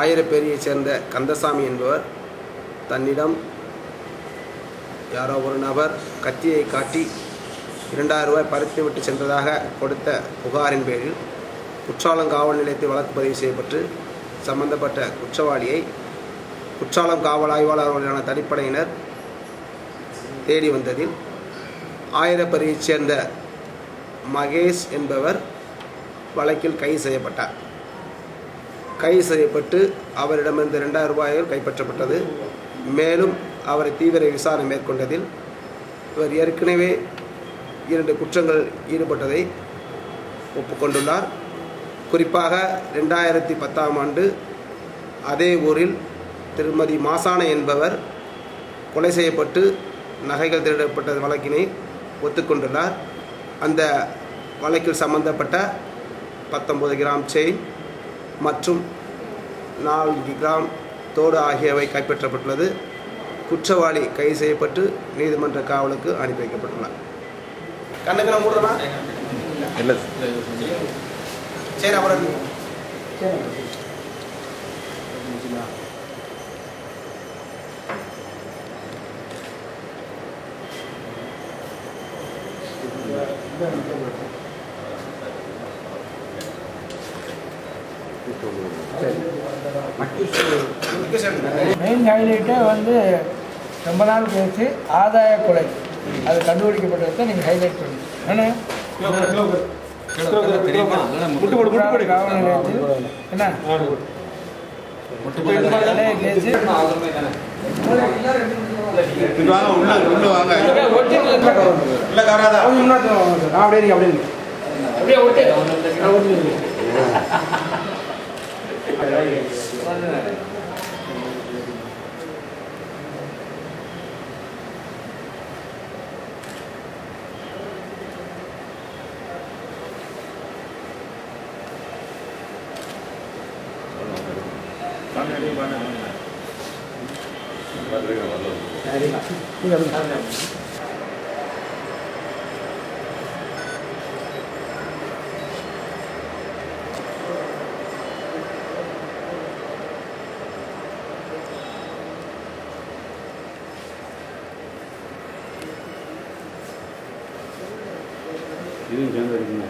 ஆயிரப்பேரியைச் சேர்ந்த கந்தசாமி என்பவர் தன்னிடம் யாரோ ஒரு நபர் கத்தியை காட்டி இரண்டாயிரம் ரூபாய் பறித்து விட்டு சென்றதாக கொடுத்த புகாரின் பேரில் குற்றாலம் காவல் நிலையத்தில் வழக்கு பதிவு செய்யப்பட்டு சம்பந்தப்பட்ட குற்றவாளியை குற்றாலம் காவல் ஆய்வாளர்களான தனிப்படையினர் தேடி வந்ததில் ஆயிரப்பேரியைச் சேர்ந்த மகேஷ் என்பவர் வழக்கில் கைது செய்யப்பட்டார். கைது செய்யப்பட்டு அவரிடமிருந்து ரெண்டாயிரம் ரூபாய்கள் கைப்பற்றப்பட்டது. மேலும் அவரை தீவிர விசாரணை மேற்கொண்டதில் இவர் ஏற்கனவே இரண்டு குற்றங்கள் ஈடுபட்டதை ஒப்புக்கொண்டுள்ளார். குறிப்பாக ரெண்டாயிரத்தி பத்தாம் ஆண்டு அதே ஊரில் திருமதி மாசான என்பவர் கொலை செய்யப்பட்டு நகைகள் திருடப்பட்ட வழக்கினை ஒத்துக்கொண்டுள்ளார். அந்த வழக்கில் சம்பந்தப்பட்ட பத்தொன்பது கிராம் செயின் மற்றும் நான்கு கிராம் தோடு ஆகியவை கைப்பற்றப்பட்டுள்ளது. குற்றவாளி கைது செய்யப்பட்டு நீதிமன்ற காவலுக்கு அனுப்பி வைக்கப்பட்டுள்ளார். கண்ணுக்கு நான் மூடுறேனா? இல்லை. சரி அப்புறம் மெயின் ஹைலைட்டே வந்து ரொம்ப நாள் கழிச்சு ஆதாய கொலை. அது கண்டுபிடிக்கப்பட்டதை நீங்கள் ஹைலைட் பண்ணி ஏன்னா காவல் நிலையத்தில் என்ன? கொலையை கேஸு வாங்க पहली बार पहली बार 이런 전설이구나.